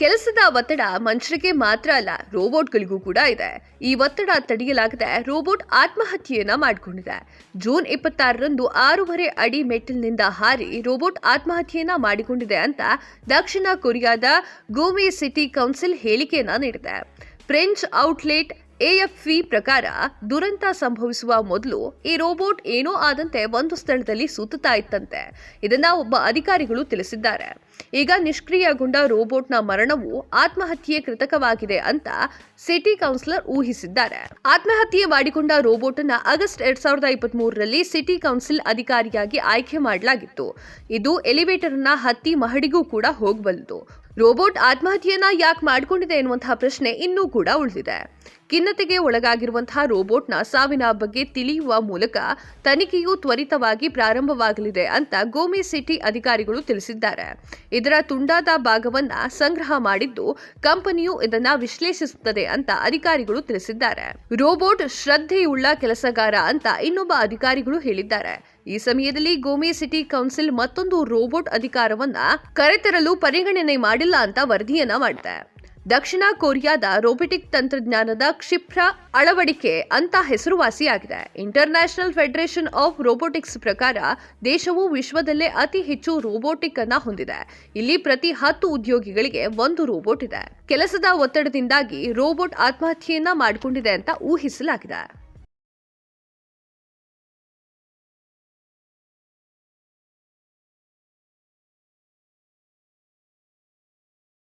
ಕೆಲಸದ ಒತ್ತಡ ಮನುಷ್ಯರಿಗೆ ಮಾತ್ರ ಅಲ್ಲ, ರೋಬೋಟ್ಗಳಿಗೂ ಕೂಡ ಇದೆ. ಈ ಒತ್ತಡ ತಡೆಯಲಾಗದೆ ರೋಬೋಟ್ ಆತ್ಮಹತ್ಯೆಯನ್ನ ಮಾಡಿಕೊಂಡಿದೆ. ಜೂನ್ ಇಪ್ಪತ್ತಾರರಂದು ಆರೂವರೆ ಅಡಿ ಮೆಟ್ಟಿಲಿನಿಂದ ಹಾರಿ ರೋಬೋಟ್ ಆತ್ಮಹತ್ಯೆಯನ್ನ ಮಾಡಿಕೊಂಡಿದೆ ಅಂತ ದಕ್ಷಿಣ ಕೊರಿಯಾದ ಗೋಮಿ ಸಿಟಿ ಕೌನ್ಸಿಲ್ ಹೇಳಿಕೆಯನ್ನ ನೀಡಿದೆ. ಫ್ರೆಂಚ್ ಔಟ್ಲೆಟ್ ಎಎಫ್ವಿ ಪ್ರಕಾರ ದುರಂತ ಸಂಭವಿಸುವ ಮೊದಲು ಈ ರೋಬೋಟ್ ಏನೋ ಆದಂತೆ ಒಂದು ಸ್ಥಳದಲ್ಲಿ ಸುತ್ತುತ್ತಾ ಇತ್ತಂತೆ. ಇದನ್ನ ಒಬ್ಬ ಅಧಿಕಾರಿಗಳು ತಿಳಿಸಿದ್ದಾರೆ. ಈಗ ನಿಷ್ಕ್ರಿಯಗೊಂಡ ರೋಬೋಟ್ನ ಮರಣವು ಆತ್ಮಹತ್ಯೆ ಕೃತಕವಾಗಿದೆ ಅಂತ ಸಿಟಿ ಕೌನ್ಸಿಲರ್ ಊಹಿಸಿದ್ದಾರೆ. ಆತ್ಮಹತ್ಯೆ ಮಾಡಿಕೊಂಡ ರೋಬೋಟ್ ಅನ್ನ ಆಗಸ್ಟ್ ಎರಡ್ ಸಾವಿರದ ಇಪ್ಪತ್ತ್ ಸಿಟಿ ಕೌನ್ಸಿಲ್ ಅಧಿಕಾರಿಯಾಗಿ ಆಯ್ಕೆ ಮಾಡಲಾಗಿತ್ತು. ಇದು ಎಲಿವೇಟರ್ನ ಹತ್ತಿ ಮಹಡಿಗೂ ಕೂಡ ಹೋಗಬಲ್ಲದು ರೋಬೋಟ್ ಆತ್ಮಹತ್ಯೆಯನ್ನ ಯಾಕೆ ಮಾಡಿಕೊಂಡಿದೆ ಎನ್ನುವಂತಹ ಪ್ರಶ್ನೆ ಇನ್ನೂ ಕೂಡ ಉಳಿದಿದೆ. ಖಿನ್ನತೆಗೆ ಒಳಗಾಗಿರುವಂತಹ ರೋಬೋಟ್ನ ಸಾವಿನ ಬಗ್ಗೆ ತಿಳಿಯುವ ಮೂಲಕ ತನಿಖೆಯು ತ್ವರಿತವಾಗಿ ಪ್ರಾರಂಭವಾಗಲಿದೆ ಅಂತ ಗೋಮಿ ಸಿಟಿ ಅಧಿಕಾರಿಗಳು ತಿಳಿಸಿದ್ದಾರೆ. ಇದರ ತುಂಡಾದ ಭಾಗವನ್ನ ಸಂಗ್ರಹ ಮಾಡಿದ್ದು ಕಂಪನಿಯು ಇದನ್ನ ವಿಶ್ಲೇಷಿಸುತ್ತದೆ ಅಂತ ಅಧಿಕಾರಿಗಳು ತಿಳಿಸಿದ್ದಾರೆ. ರೋಬೋಟ್ ಶ್ರದ್ಧೆಯುಳ್ಳ ಕೆಲಸಗಾರ ಅಂತ ಇನ್ನೊಬ್ಬ ಅಧಿಕಾರಿಗಳು ಹೇಳಿದ್ದಾರೆ. ಈ ಸಮಯದಲ್ಲಿ ಗೋಮಿ ಸಿಟಿ ಕೌನ್ಸಿಲ್ ಮತ್ತೊಂದು ರೋಬೋಟ್ ಅಧಿಕಾರವನ್ನ ಕರೆತರಲು ಪರಿಗಣನೆ ಮಾಡಿಲ್ಲ ಅಂತ ವರದಿಯನ್ನ ಮಾಡಿದೆ. ದಕ್ಷಿಣ ಕೊರಿಯಾದ ರೋಬೋಟಿಕ್ ತಂತ್ರಜ್ಞಾನದ ಕ್ಷಿಪ್ರ ಅಳವಡಿಕೆ ಅಂತ ಹೆಸರುವಾಸಿಯಾಗಿದೆ. ಇಂಟರ್ನ್ಯಾಷನಲ್ ಫೆಡರೇಷನ್ ಆಫ್ ರೋಬೋಟಿಕ್ಸ್ ಪ್ರಕಾರ ದೇಶವು ವಿಶ್ವದಲ್ಲೇ ಅತಿ ಹೆಚ್ಚು ರೋಬೋಟಿಕ್ ಅನ್ನ ಹೊಂದಿದೆ. ಇಲ್ಲಿ ಪ್ರತಿ ಹತ್ತು ಉದ್ಯೋಗಿಗಳಿಗೆ ಒಂದು ರೋಬೋಟ್ ಇದೆ. ಕೆಲಸದ ಒತ್ತಡದಿಂದಾಗಿ ರೋಬೋಟ್ ಆತ್ಮಹತ್ಯೆಯನ್ನ ಮಾಡಿಕೊಂಡಿದೆ ಅಂತ ಊಹಿಸಲಾಗಿದೆ.